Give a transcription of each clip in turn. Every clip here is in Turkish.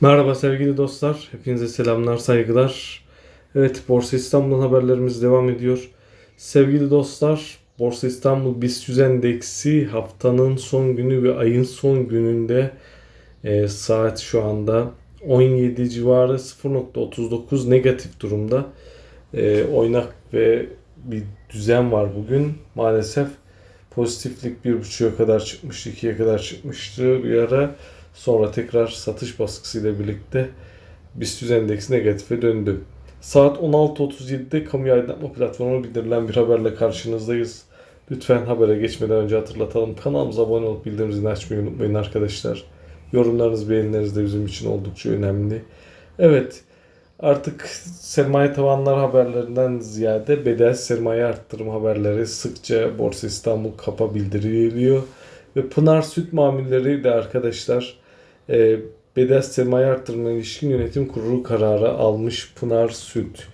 Merhaba sevgili dostlar. Hepinize selamlar, saygılar. Evet, Borsa İstanbul'dan haberlerimiz devam ediyor. Sevgili dostlar, Borsa İstanbul BIST 100 endeksi haftanın son günü ve ayın son gününde e, saat şu anda 17 civarı 0.39 negatif durumda. E, oynak ve bir düzen var bugün. Maalesef pozitiflik 1.5'a kadar çıkmıştı, 2'ye kadar çıkmıştı bir ara. Sonra tekrar satış baskısıyla birlikte BIST 100 endeksi negatife döndü. Saat 16.37'de kamu aydınlatma platformuna bildirilen bir haberle karşınızdayız. Lütfen habere geçmeden önce hatırlatalım. Kanalımıza abone olup bildirim zilini açmayı unutmayın arkadaşlar. Yorumlarınız, beğenileriniz de bizim için oldukça önemli. Evet, artık sermaye tavanları haberlerinden ziyade bedel sermaye arttırım haberleri sıkça Borsa İstanbul kapa bildiriliyor. Ve Pınar Süt Mamulleri de arkadaşlar e, bedel sermaye arttırma ilişkin yönetim kurulu kararı almış Pınar Süt.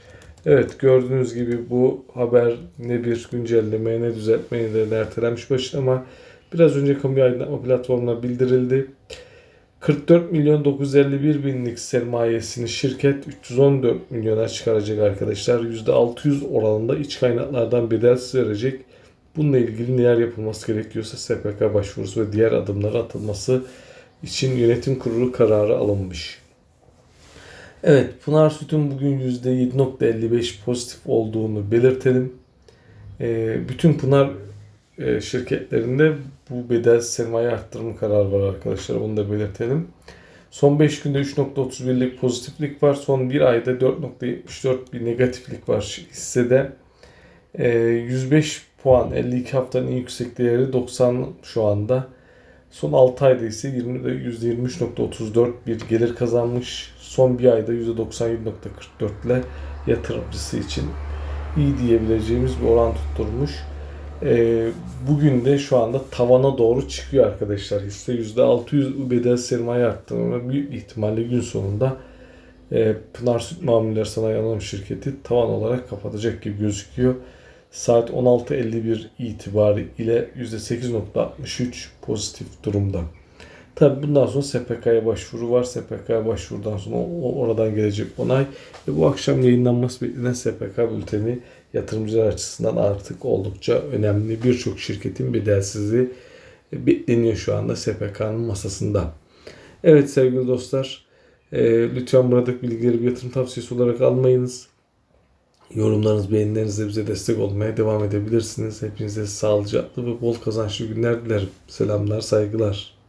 Evet gördüğünüz gibi bu haber ne bir güncelleme ne düzeltmeye de ertelenmiş başına ama biraz önce kamu aydınlatma platformuna bildirildi. 44 milyon 951 binlik sermayesini şirket 314 milyona çıkaracak arkadaşlar. %600 oranında iç kaynaklardan bedelsiz verecek. Bununla ilgili neler yapılması gerekiyorsa SPK başvurusu ve diğer adımlar atılması için yönetim kurulu kararı alınmış. Evet, Pınar Süt'ün bugün %7.55 pozitif olduğunu belirtelim. Ee, bütün Pınar e, şirketlerinde bu bedel sermaye arttırma kararı var arkadaşlar. Bunu da belirtelim. Son 5 günde 3.31'lik pozitiflik var. Son 1 ayda 4.74 bir negatiflik var hissede. Ee, 105 puan 52 haftanın en yüksek değeri 90 şu anda. Son 6 ayda ise 20, %23.34 bir gelir kazanmış. Son bir ayda %97.44 ile yatırımcısı için iyi diyebileceğimiz bir oran tutturmuş. Ee, bugün de şu anda tavana doğru çıkıyor arkadaşlar. Hisse %600 bedel sermaye arttırma büyük ihtimalle gün sonunda e, Pınar Süt Mamulleri Sanayi Anonim Şirketi tavan olarak kapatacak gibi gözüküyor. Saat 16.51 itibariyle %8.63 pozitif durumda. Tabi bundan sonra SPK'ya başvuru var. SPK'ya başvurudan sonra oradan gelecek onay ve bu akşam yayınlanması beklenen SPK bülteni yatırımcılar açısından artık oldukça önemli. Birçok şirketin bedelsizliği bekleniyor şu anda SPK'nın masasında. Evet sevgili dostlar, e, lütfen buradaki bilgileri bir yatırım tavsiyesi olarak almayınız. Yorumlarınız, beğenilerinizle bize destek olmaya devam edebilirsiniz. Hepinize sağlıcaklı ve bol kazançlı günler dilerim. Selamlar, saygılar.